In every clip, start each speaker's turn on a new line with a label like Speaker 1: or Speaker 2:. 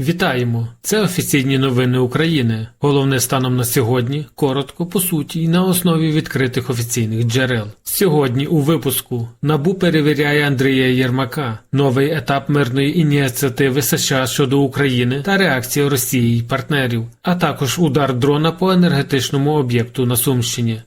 Speaker 1: Вітаємо! Це офіційні новини України. Головне станом на сьогодні, коротко, по суті, і на основі відкритих офіційних джерел. Сьогодні у випуску НАБУ перевіряє Андрія Єрмака, новий етап мирної ініціативи США щодо України та реакція Росії й партнерів, а також удар дрона по енергетичному об'єкту на Сумщині.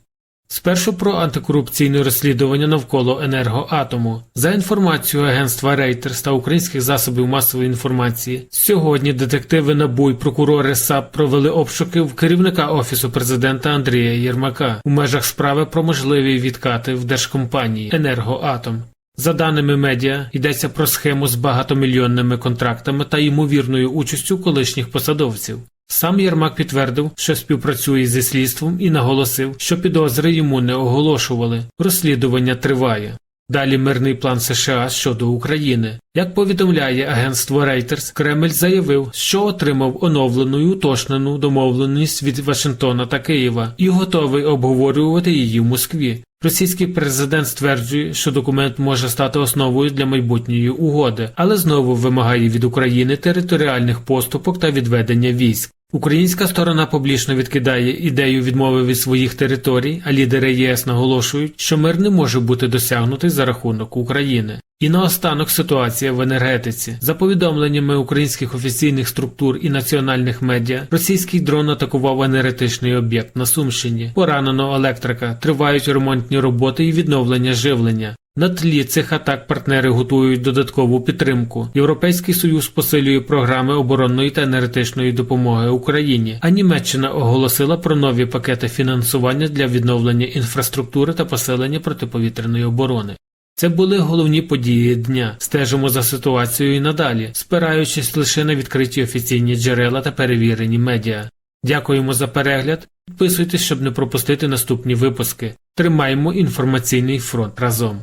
Speaker 1: Спершу про антикорупційне розслідування навколо енергоатому. За інформацією агентства Reuters та українських засобів масової інформації, сьогодні детективи НАБУ і прокурори САП провели обшуки в керівника офісу президента Андрія Єрмака у межах справи про можливі відкати в держкомпанії Енергоатом. За даними медіа, йдеться про схему з багатомільйонними контрактами та ймовірною участю колишніх посадовців. Сам Єрмак підтвердив, що співпрацює зі слідством і наголосив, що підозри йому не оголошували. Розслідування триває. Далі мирний план США щодо України. Як повідомляє агентство Reuters, Кремль заявив, що отримав оновлену й уточнену домовленість від Вашингтона та Києва і готовий обговорювати її в Москві. Російський президент стверджує, що документ може стати основою для майбутньої угоди, але знову вимагає від України територіальних поступок та відведення військ. Українська сторона публічно відкидає ідею відмови від своїх територій, а лідери ЄС наголошують, що мир не може бути досягнутий за рахунок України. І наостанок ситуація в енергетиці. За повідомленнями українських офіційних структур і національних медіа, російський дрон атакував енергетичний об'єкт на Сумщині. Поранено електрика, тривають ремонтні роботи і відновлення живлення. На тлі цих атак партнери готують додаткову підтримку. Європейський союз посилює програми оборонної та енергетичної допомоги Україні. А Німеччина оголосила про нові пакети фінансування для відновлення інфраструктури та посилення протиповітряної оборони. Це були головні події дня. Стежимо за ситуацією і надалі, спираючись лише на відкриті офіційні джерела та перевірені медіа. Дякуємо за перегляд. Підписуйтесь, щоб не пропустити наступні випуски. Тримаємо інформаційний фронт разом.